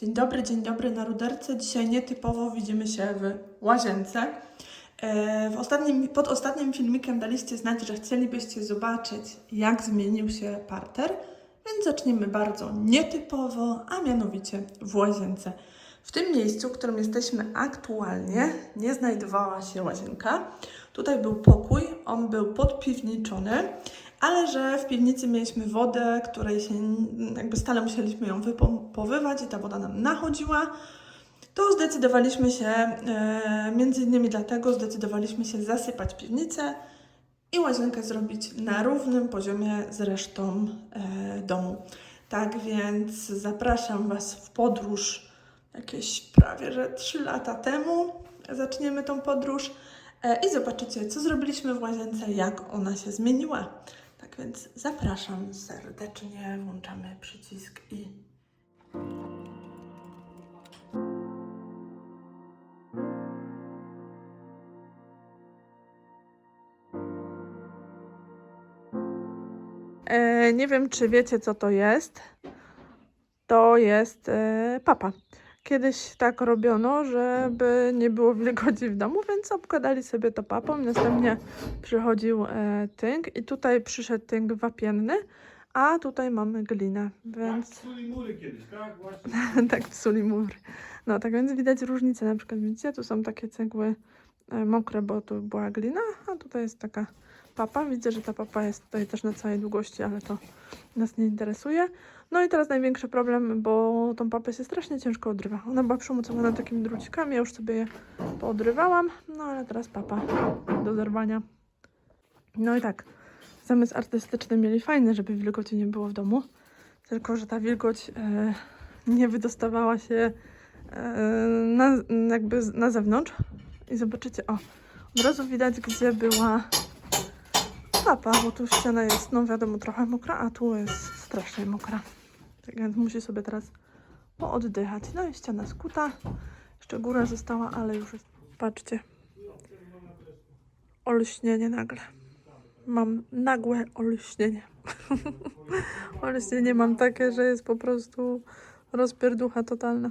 Dzień dobry, dzień dobry na ruderce. Dzisiaj nietypowo widzimy się w łazience. E, W ostatnim, pod ostatnim filmikiem daliście znać, że chcielibyście zobaczyć, jak zmienił się parter, więc zaczniemy bardzo nietypowo, a mianowicie w łazience. W tym miejscu, w którym jesteśmy aktualnie, nie znajdowała się łazienka. Tutaj był pokój, on był podpiwniczony, ale że w piwnicy mieliśmy wodę, której się jakby stale musieliśmy ją wypompowywać i ta woda nam nachodziła, to zdecydowaliśmy się, e, między innymi dlatego zdecydowaliśmy się zasypać piwnicę i łazienkę zrobić na równym poziomie z resztą e, domu. Tak więc zapraszam Was w podróż jakieś prawie że 3 lata temu. Zaczniemy tą podróż e, i zobaczycie, co zrobiliśmy w łazience, jak ona się zmieniła. Więc zapraszam serdecznie, włączamy przycisk i E, nie wiem, czy wiecie, co to jest. To jest e, papa. Kiedyś tak robiono, żeby nie było wilgoci w domu, więc obkładali sobie to papą. Następnie przychodził e, tynk i tutaj przyszedł tynk wapienny, a tutaj mamy glinę, więc Tak, psuli mury kiedyś, tak? Właśnie. tak psuli mury. No, tak więc widać różnicę. Na przykład widzicie, tu są takie cegły e, mokre, bo tu była glina, a tutaj jest taka papa. Widzę, że ta papa jest tutaj też na całej długości, ale to nas nie interesuje. No i teraz największy problem, bo tą papę się strasznie ciężko odrywa. Ona była przymocowana takimi drucikami, ja już sobie je poodrywałam, no ale teraz papa do zerwania. No i tak, zamysł artystyczny mieli fajny, żeby wilgoci nie było w domu, tylko że ta wilgoć e, nie wydostawała się e, na, jakby na zewnątrz. I zobaczycie, o, od razu widać, gdzie była papa, bo tu ściana jest, no wiadomo, trochę mokra, a tu jest strasznie mokra. Tak więc musi sobie teraz pooddychać. No i ściana skuta. Jeszcze góra została, ale już jest, patrzcie, olśnienie nagle. Mam nagłe olśnienie. olśnienie mam takie, że jest po prostu rozpierducha totalna.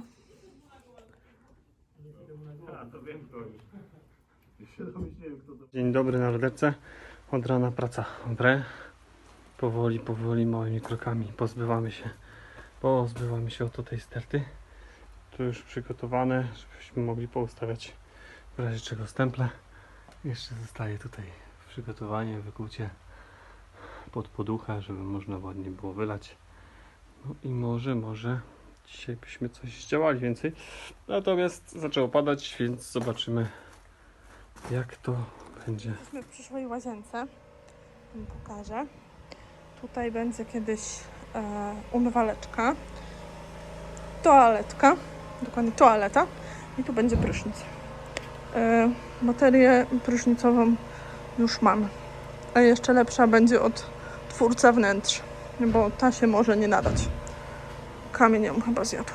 Dzień dobry na roderce. Od rana praca w re. Powoli, powoli, małymi krokami pozbywamy się. Pozbywamy się oto tej sterty. Tu już przygotowane, żebyśmy mogli poustawiać w razie czego stemple. Jeszcze zostaje tutaj przygotowanie, wykucie pod poduchę, żeby można ładnie było wylać. No i może, może dzisiaj byśmy coś zdziałali więcej. Natomiast zaczęło padać, więc zobaczymy jak to będzie. Jesteśmy w przyszłej łazience. Wam pokażę. Tutaj będzie kiedyś e, umywaleczka, toaletka, dokładnie toaleta i tu będzie prysznic. E, materię prysznicową już mamy. A jeszcze lepsza będzie od twórca wnętrz, bo ta się może nie nadać. Kamień ją chyba zjadł.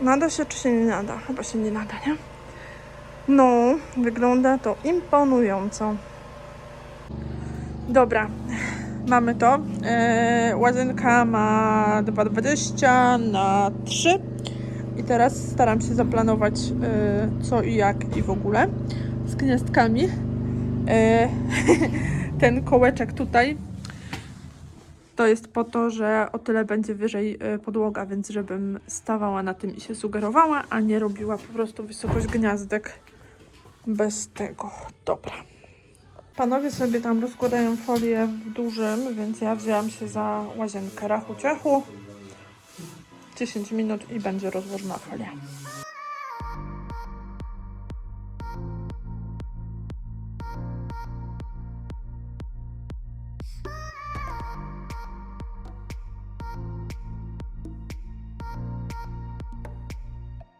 Nada się czy się nie nada? Chyba się nie nada, nie? No, wygląda to imponująco. Dobra, mamy to. E, łazienka ma 2,20 na 3 i teraz staram się zaplanować e, co i jak i w ogóle z gniazdkami. E, ten kołeczek tutaj to jest po to, że o tyle będzie wyżej e, podłoga, więc żebym stawała na tym i się sugerowała, a nie robiła po prostu wysokość gniazdek bez tego. Dobra. Panowie sobie tam rozkładają folię w dużym, więc ja wzięłam się za łazienkę rachu ciachu. 10 minut i będzie rozłożona folia.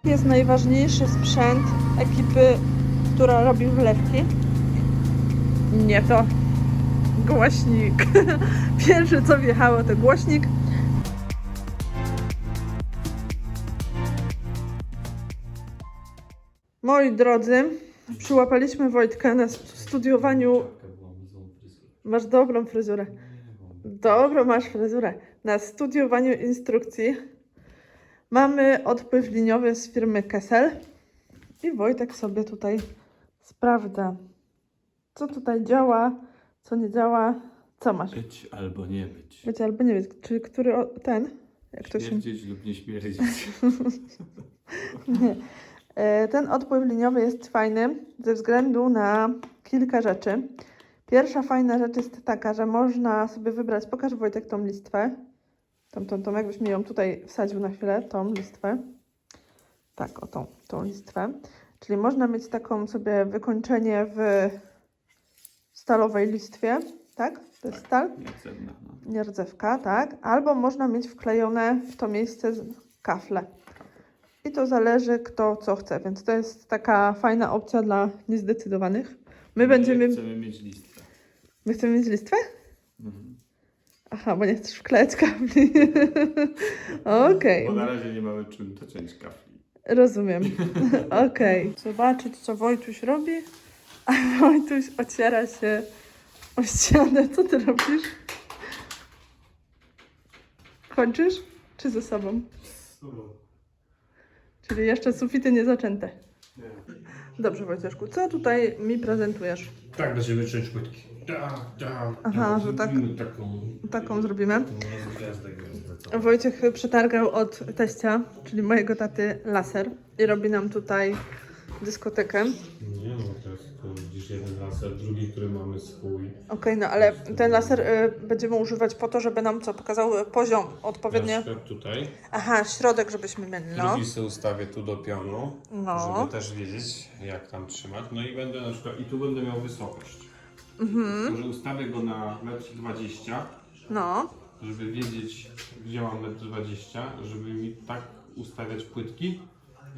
Jest najważniejszy sprzęt ekipy, która robi wlewki. Nie to głośnik. Pierwsze co wjechało to głośnik. Moi drodzy, przyłapaliśmy Wojtka na studiowaniu. Masz dobrą fryzurę. Dobrą masz fryzurę. Na studiowaniu instrukcji Mamy odpływ liniowy z firmy Kessel i Wojtek sobie tutaj sprawdza, co tutaj działa, co nie działa, co masz. Być albo nie być. Wiecie, albo nie wiem, czy który o- ten, jak to się... Lub nie śmierdzieć. Nie. E, Ten odpływ liniowy jest fajny ze względu na kilka rzeczy. Pierwsza fajna rzecz jest taka, że można sobie wybrać, pokaż Wojtek tą listwę. Tą, tą, tą, jakbyś mi ją tutaj wsadził na chwilę, tą listwę. Tak, o tą, tą listwę. Czyli można mieć taką sobie wykończenie w stalowej listwie, tak? To jest stal Niecenna, no. nierdzewka, tak? Albo można mieć wklejone w to miejsce kafle. I to zależy kto co chce, więc to jest taka fajna opcja dla niezdecydowanych. My będziemy... chcemy mieć listę. My chcemy mieć listwę? Mhm. Aha, bo nie chcesz wklejać kafli. Okej, Bo na razie nie mamy czym dociąć kafli. Rozumiem. Okej. Zobaczyć co Wojtuś robi, a Wojtuś ociera się o ścianę. Co ty robisz? Kończysz? Czy ze sobą? Czyli jeszcze sufity nie zaczęte. Dobrze, Wojcieszku, co tutaj mi prezentujesz? Tak, będziemy ciąć płytki. Tak, tak. Aha, że tak- Zrobimy Taką, Taką zrobimy. taką gwiazdę. Wojciech przetargał od teścia, czyli mojego taty, laser i robi nam tutaj dyskotekę. Nie no, to jest to widzisz jeden laser, drugi, który mamy swój. Okej, no ale ten laser y, będziemy używać po to, żeby nam co, pokazał y, poziom Na odpowiednio. przykład tutaj. Aha, środek, żebyśmy mieli, no. Drugi sobie ustawię tu do pionu, No. żeby też wiedzieć jak tam trzymać. No i będę na przykład, i tu będę miał wysokość. Mhm. Może ustawię go na 1,20 m, No, żeby wiedzieć gdzie mam 1,20 m, żeby mi tak ustawiać płytki,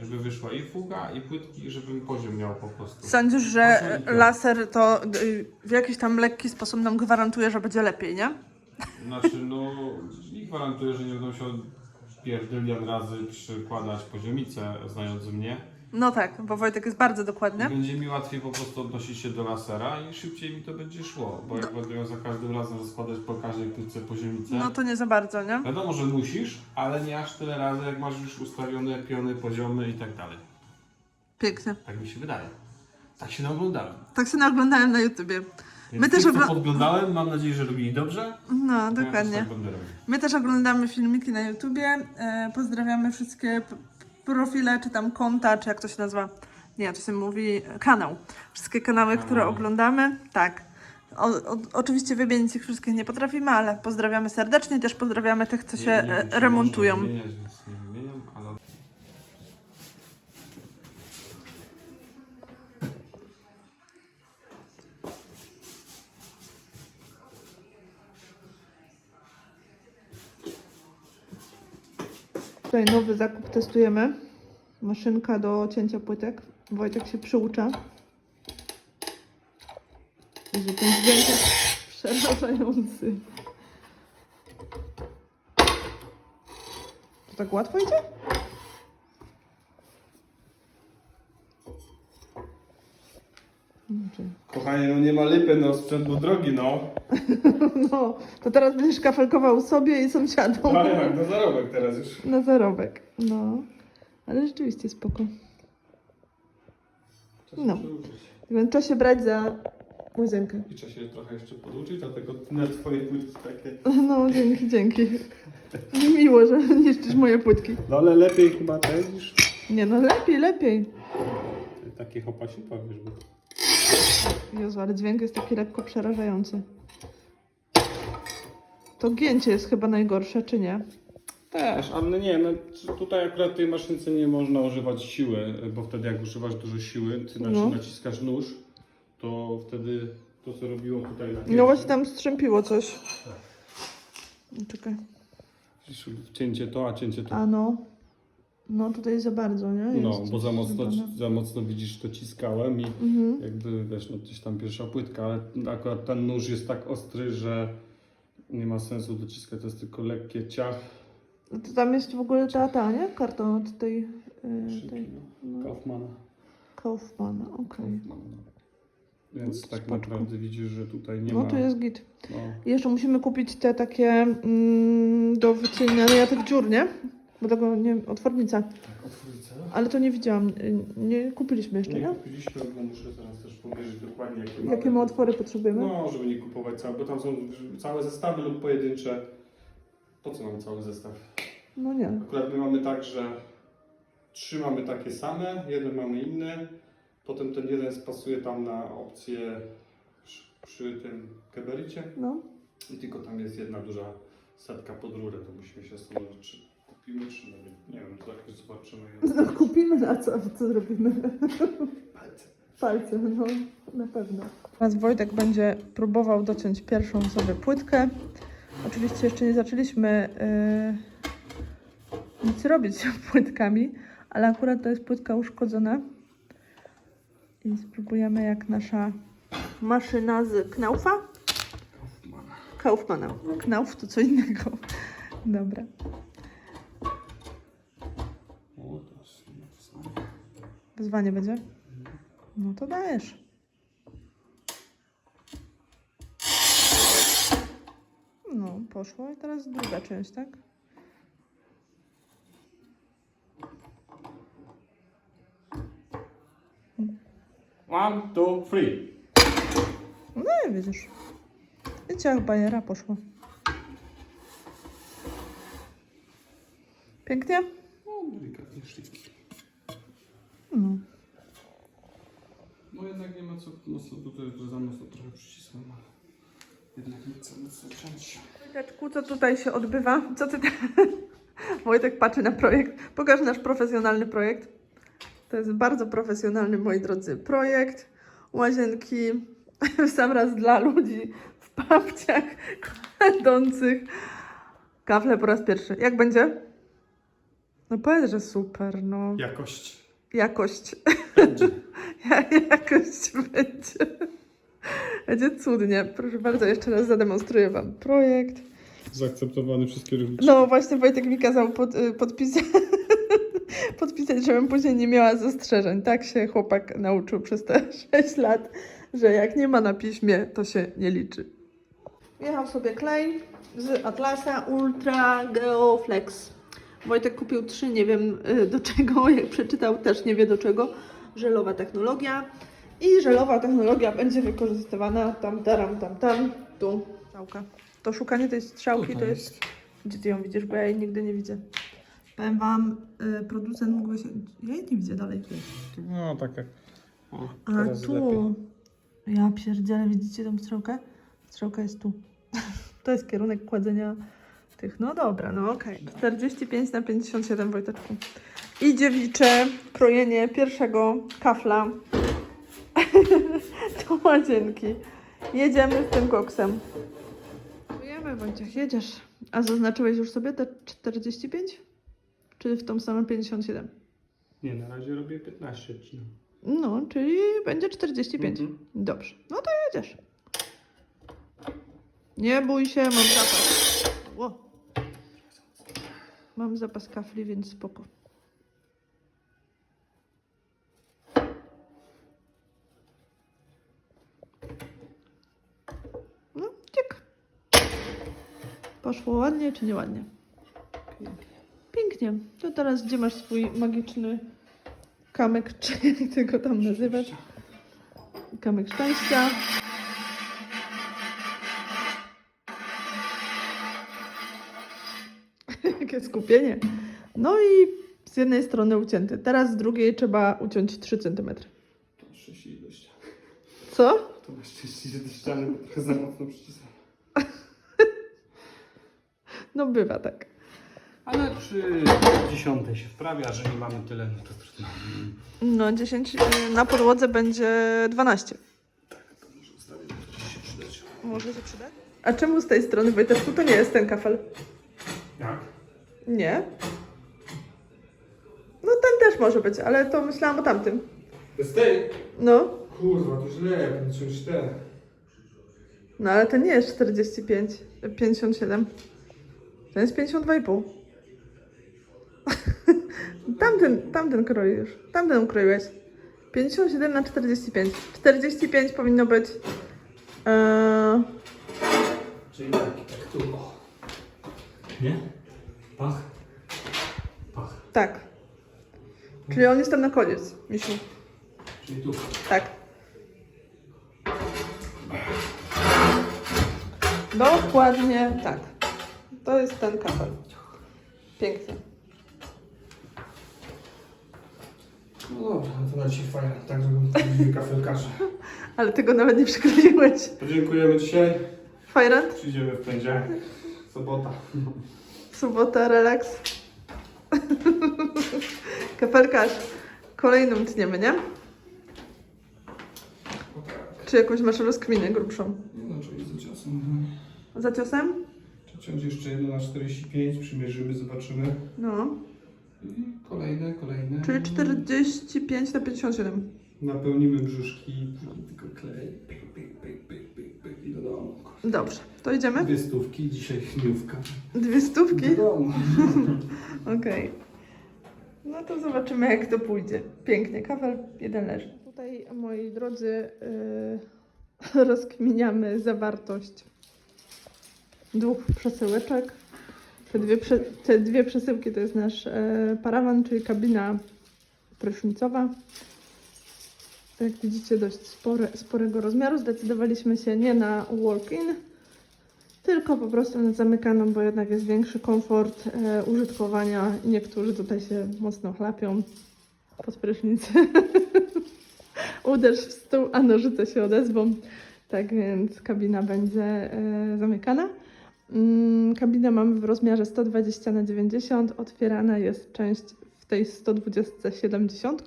żeby wyszła i fuga i płytki, żebym poziom miał po prostu. sądzisz, że i laser to y, w jakiś tam lekki sposób nam gwarantuje, że będzie lepiej, nie? Znaczy, no, i gwarantuję, że nie będą się pierdylion razy przykładać poziomicę, znając mnie. No tak, bo Wojtek jest bardzo I dokładny. będzie mi łatwiej po prostu odnosić się do lasera i szybciej mi to będzie szło, bo jak będę miał za każdym razem rozkładać po każdej płytce poziomicę. No to nie za bardzo, nie? Wiadomo, że musisz, ale nie aż tyle razy, jak masz już ustawione piony, poziomy i tak dalej. Pięknie. Tak mi się wydaje. Tak się naoglądałem. Tak się naoglądałem na YouTubie. Więc My też tych, co ogl- podglądałem, mam nadzieję, że robili dobrze. No, Ja też dokładnie. tak będę robił. My też oglądamy filmiki na YouTubie. E, pozdrawiamy wszystkie p- profile, czy tam konta, czy jak to się nazywa. Nie, to się mówi kanał. Wszystkie kanały, które oglądamy. Tak. O, o, oczywiście wymienić ich wszystkich nie potrafimy, ale pozdrawiamy serdecznie. Też pozdrawiamy tych, co się e, remontują. można wymieniać, więc nie wymieniam, ale... Tutaj nowy zakup testujemy. Maszynka do cięcia płytek. Wojtek się przyucza. Jezu, ten dźwięk jest przerażający. To tak łatwo idzie? Kochanie, no nie ma lipy, no sprzęt był drogi, no. No, to teraz będziesz kafelkował sobie i sąsiadom. Ale jak na zarobek teraz już. Na zarobek. No. Ale rzeczywiście spoko. No. W tym czasie brać za łazienkę. I trzeba się trochę jeszcze poduczyć, dlatego na twoje płytki takie. No, dzięki, dzięki. Miło, że niszczysz moje płytki. No ale lepiej chyba te niż Nie no, lepiej, lepiej. takie chopasi powiesz, bo... Jezu, ale dźwięk jest taki lekko przerażający. To gięcie jest chyba najgorsze, czy nie? Też, ale nie, no tutaj akurat tej maszynce nie można używać siły, bo wtedy jak używasz dużo siły, ty znaczy No. naciskasz nóż, to wtedy to co robiło tutaj na No właśnie tam strzępiło coś. Czekaj. Widzisz, Cięcie to, a cięcie to. A no. No tutaj za bardzo, nie? No, Jest bo za mocno, za mocno widzisz, to ciskałem i Mhm. jakby wiesz, no gdzieś tam pierwsza płytka, ale akurat ten nóż jest tak ostry, że nie ma sensu dociskać, to jest tylko lekkie ciach. No To tam jest w ogóle ta, ta, nie? Karton od tej, yy, tej no. Kaufmana. Kaufmana, okej. Więc tak naprawdę widzisz, że tutaj nie No ma. tu jest git. No, I jeszcze musimy kupić te takie mm, do wycinania tych dziur, nie? Bo tego nie, otwornica. Tak. Ale to nie widziałam. Nie kupiliśmy jeszcze, Nie nie? kupiliśmy, bo muszę teraz też pomierzyć dokładnie jakie Jakie my otwory potrzebujemy? No, żeby nie kupować całe, bo tam są całe zestawy lub pojedyncze. Po co nam cały zestaw? No nie. Akurat my mamy tak, że trzy mamy takie same, jeden mamy inny, potem ten jeden spasuje tam na opcję przy, tym kebericie No. i tylko tam jest jedna duża setka pod rurę, to musimy się zastanowić, czy kupimy, czy nie, nie wiem, zobaczymy. No kupimy, a co, co zrobimy? Palce. Palce, no na pewno. Teraz Wojtek będzie próbował dociąć pierwszą sobie płytkę. Oczywiście jeszcze nie zaczęliśmy yy, nic robić z płytkami, ale akurat to jest płytka uszkodzona. I spróbujemy jak nasza maszyna z Knaufa? Kaufmana. Knauf to co innego. Dobra. O, to jest wyzwanie. Wyzwanie będzie? No to dajesz. No, poszło i teraz druga część, tak? One, two, three. No i widzisz. Wiecie jak bajera poszło. Pięknie? No, delikatnie szlifki. No. No jednak nie ma co mocno tutaj, że za mocno trochę przycisłem, ale jednak nie chcę mocno ciąć. Wojteczku, co tutaj się odbywa? Co ty... Wojtek patrzy na projekt. Pokaż nasz profesjonalny projekt. To jest bardzo profesjonalny, moi drodzy, projekt. Łazienki w sam raz dla ludzi w papciach kładących kafle po raz pierwszy. Jak będzie? No powiedz, że super, no. Jakość. Jakość. Będzie. Ja- Jakość będzie. Będzie cudnie. Proszę bardzo, jeszcze raz zademonstruję Wam projekt. Zaakceptowany przez kierownictwo. No właśnie Wojtek mi kazał pod, y, podpisać, podpisać, żebym później nie miała zastrzeżeń. Tak się chłopak nauczył przez te 6 lat, że jak nie ma na piśmie, to się nie liczy. Jechał sobie klej z Atlasa Ultra Geo Flex. Wojtek kupił trzy, nie wiem y, do czego, jak przeczytał też nie wie do czego. Żelowa technologia. I żelowa technologia będzie wykorzystywana tam, taram, tam, tam, tu. Strzałka. To szukanie tej strzałki to jest... Gdzie ty ją widzisz? Bo ja jej nigdy nie widzę. Powiem wam, y, producent mógłby się... Ja jej nie widzę dalej. No tak jak. O, A teraz tu... lepiej. Ja pierdzielę, widzicie tą strzałkę? Strzałka jest tu. to jest kierunek kładzenia tych. No dobra, no okej. 45 na 57 Wojteczku. I dziewicze krojenie pierwszego kafla do łazienki. Jedziemy z tym koksem. Jedziemy Wojciech, jedziesz. A zaznaczyłeś już sobie te 45? Czy w tą samą 57? Nie, na razie robię 15 odcinków. No, czyli będzie 45. Mhm. Dobrze, no to jedziesz. Nie bój się, mam zapas. Ło. Mam zapas kafli, więc spoko. No, ciek. Poszło ładnie czy nieładnie? Pięknie. To teraz gdzie masz swój magiczny kamyk, czy jak ty go tam nazywasz? Kamyk szczęścia. Skupienie. No i z jednej strony ucięty. Teraz z drugiej trzeba uciąć 3 cm. To masz szczęście do ściany. Co? To masz szczęście do ściany, bo trochę za mocno przycisłem. No bywa tak. Ale przy dziesiątej się wprawia, że nie mamy tyle, no to trudno. No 10 y, na podłodze będzie 12. To może ustawię, to się przydać. Może się przydać? A czemu z tej strony Wojteczku to nie jest ten kafel? Jak? Nie. No ten też może być, ale to myślałam o tamtym. Z tej? No. Kurwa, to źle, jak czymś ten. No ale ten nie jest 45, 57. Ten jest 52,5. tamten, tamten kroisz. Tamten ukroiłeś. 57 na 45. 45 powinno być. Eee, Czyli tak, tak tu. o. Nie? Pach. Tak. Czyli on jest tam na koniec, Misiu. Czyli tu. Tak. Dokładnie tak. To jest ten kafel. Pięknie. No dobra, to na dzisiaj fajnie. Tak zrobimy kafelkarze. Ale tego nawet nie przykleiłeś. Podziękujemy dzisiaj. Fajrant? Przyjdziemy w poniedziałek. Sobota. Sobota, relaks. Kafelkarz. Kolejną tniemy, nie? Czy jakąś masz rozkminę grubszą? Nie no, czyli za czasem. Za ciosem? Ciąć jeszcze jedno na 45, przymierzymy, zobaczymy. No. I kolejne, kolejne. Czyli 45 na 57. Napełnimy brzuszki. Tylko klej. Pyk, pyk, pyk, pyk, pyk, pyk i do domu. Dobrze, to idziemy? Dwie stówki, dzisiaj chmiówka. Dwie stówki? Do domu. Okej. No to zobaczymy, jak to pójdzie. Pięknie, kawel jeden leży. Tutaj, moi drodzy, yy, rozkminiamy zawartość dwóch przesyłeczek. Te dwie, prze, te dwie przesyłki to jest nasz e, parawan, czyli kabina prysznicowa. Jak widzicie, dość spore, sporego rozmiaru. Zdecydowaliśmy się nie na walk-in, tylko po prostu na zamykaną, bo jednak jest większy komfort e, użytkowania niektórzy tutaj się mocno chlapią pod prysznic. Uderz w stół, a nożyce się odezwą. Tak więc kabina będzie e, zamykana. Mm, kabinę mamy w rozmiarze 120 na 90 Otwierana jest część w tej 120 70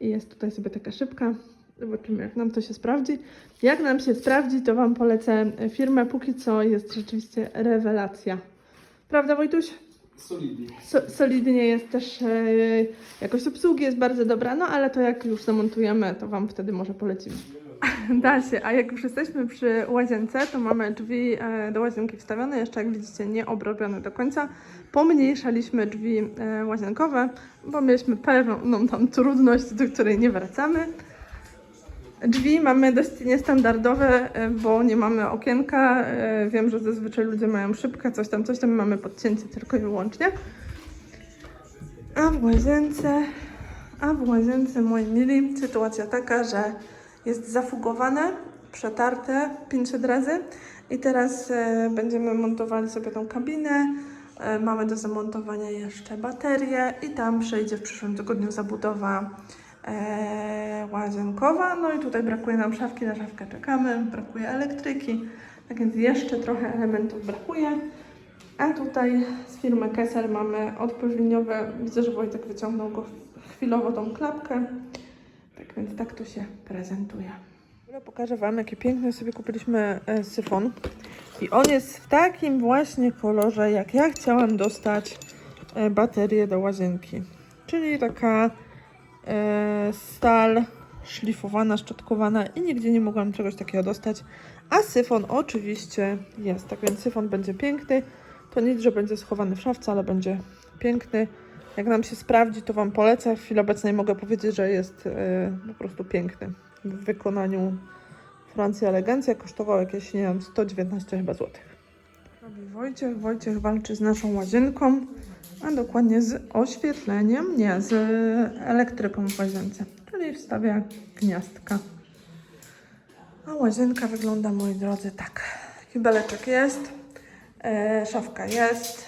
i jest tutaj sobie taka szybka. Zobaczymy, jak nam to się sprawdzi. Jak nam się sprawdzi, to Wam polecę firmę. Póki co jest rzeczywiście rewelacja. Prawda, Wojtuś? Solidnie. So, solidnie jest też e, jakość obsługi jest bardzo dobra, no ale to jak już zamontujemy, to Wam wtedy może polecimy. Da się, a jak już jesteśmy przy łazience, to mamy drzwi e, do łazienki wstawione, jeszcze jak widzicie nie obrobione do końca. Pomniejszaliśmy drzwi e, łazienkowe, bo mieliśmy pewną tam trudność, do której nie wracamy. Drzwi mamy dość niestandardowe, e, bo nie mamy okienka. Wiem, że zazwyczaj ludzie mają szybkę, coś tam, coś tam. Mamy podcięcie tylko i wyłącznie. A w łazience, a w łazience, moi mili, sytuacja taka, że jest zafugowane, przetarte 500 razy i teraz e, będziemy montowali sobie tą kabinę. E, mamy do zamontowania jeszcze baterię i tam przejdzie w przyszłym tygodniu zabudowa e, łazienkowa. No i tutaj brakuje nam szafki, na szafkę czekamy, brakuje elektryki, tak więc jeszcze trochę elementów brakuje. A tutaj z firmy Kessel mamy odpływiniowe. Widzę, że Wojtek wyciągnął go chwilowo tą klapkę. Więc tak to się prezentuje. Pokażę Wam, jaki piękny sobie kupiliśmy e, syfon. I on jest w takim właśnie kolorze, jak ja chciałam dostać e, baterię do łazienki. Czyli taka e, stal szlifowana, szczotkowana i nigdzie nie mogłam czegoś takiego dostać. A syfon oczywiście jest, tak więc syfon będzie piękny. To nic, że będzie schowany w szafce, ale będzie piękny. Jak nam się sprawdzi, to Wam polecę. W chwili obecnej mogę powiedzieć, że jest e, po prostu piękny. W wykonaniu Francji Elegancja kosztował jakieś, nie wiem, 119 chyba złotych. Robi Wojciech. Wojciech walczy z naszą łazienką, a dokładnie z oświetleniem, nie, z elektryką w łazience, czyli wstawia gniazdka. A łazienka wygląda, moi drodzy, tak. Kibeleczek jest, e, szafka jest,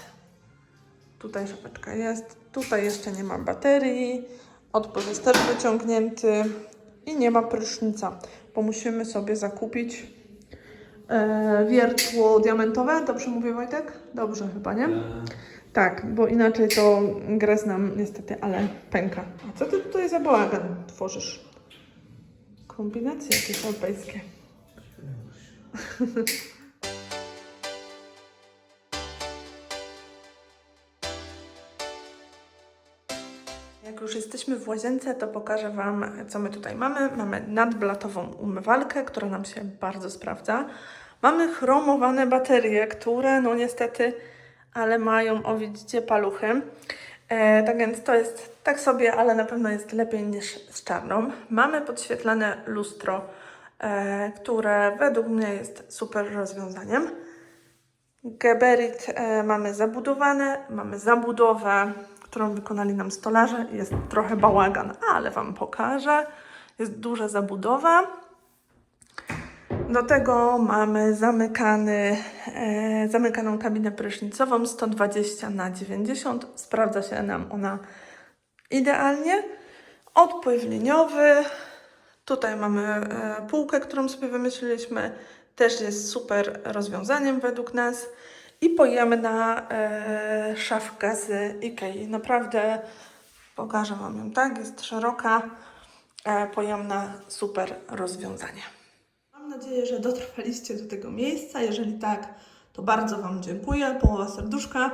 tutaj szafeczka jest, tutaj jeszcze nie ma baterii, odpływ jest też wyciągnięty i nie ma prysznica, bo musimy sobie zakupić e, wiertło diamentowe. Dobrze mówię, Wojtek? Dobrze chyba, nie? Tak, bo inaczej to gres nam niestety, ale pęka. A co ty tutaj za bałagan tworzysz? Kombinacje jakieś alpejskie. Już jesteśmy w łazience, to pokażę Wam, co my tutaj mamy. Mamy nadblatową umywalkę, która nam się bardzo sprawdza. Mamy chromowane baterie, które no niestety, ale mają, o widzicie, paluchy. E, tak więc to jest tak sobie, ale na pewno jest lepiej niż z czarną. Mamy podświetlane lustro, e, które według mnie jest super rozwiązaniem. Geberit e, mamy zabudowane, mamy zabudowę którą wykonali nam stolarze. Jest trochę bałagan, ale Wam pokażę. Jest duża zabudowa. Do tego mamy zamykany, e, zamykaną kabinę prysznicową 120 na 90. Sprawdza się nam ona idealnie. Odpływ liniowy. Tutaj mamy e, półkę, którą sobie wymyśliliśmy. Też jest super rozwiązaniem według nas. I pojemna e, szafka z Ikei. Naprawdę pokażę Wam ją, tak? Jest szeroka, e, pojemna, super rozwiązanie. Mam nadzieję, że dotrwaliście do tego miejsca. Jeżeli tak, to bardzo Wam dziękuję. Połowa serduszka.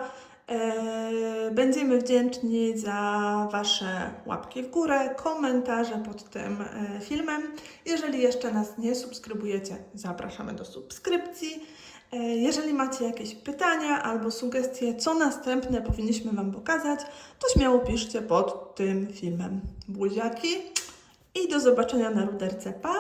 E, Będziemy wdzięczni za Wasze łapki w górę, komentarze pod tym e, filmem. Jeżeli jeszcze nas nie subskrybujecie, zapraszamy do subskrypcji. E, Jeżeli macie jakieś pytania albo sugestie, co następne powinniśmy Wam pokazać, to śmiało piszcie pod tym filmem. Buziaki i do zobaczenia na ruderce. Pa!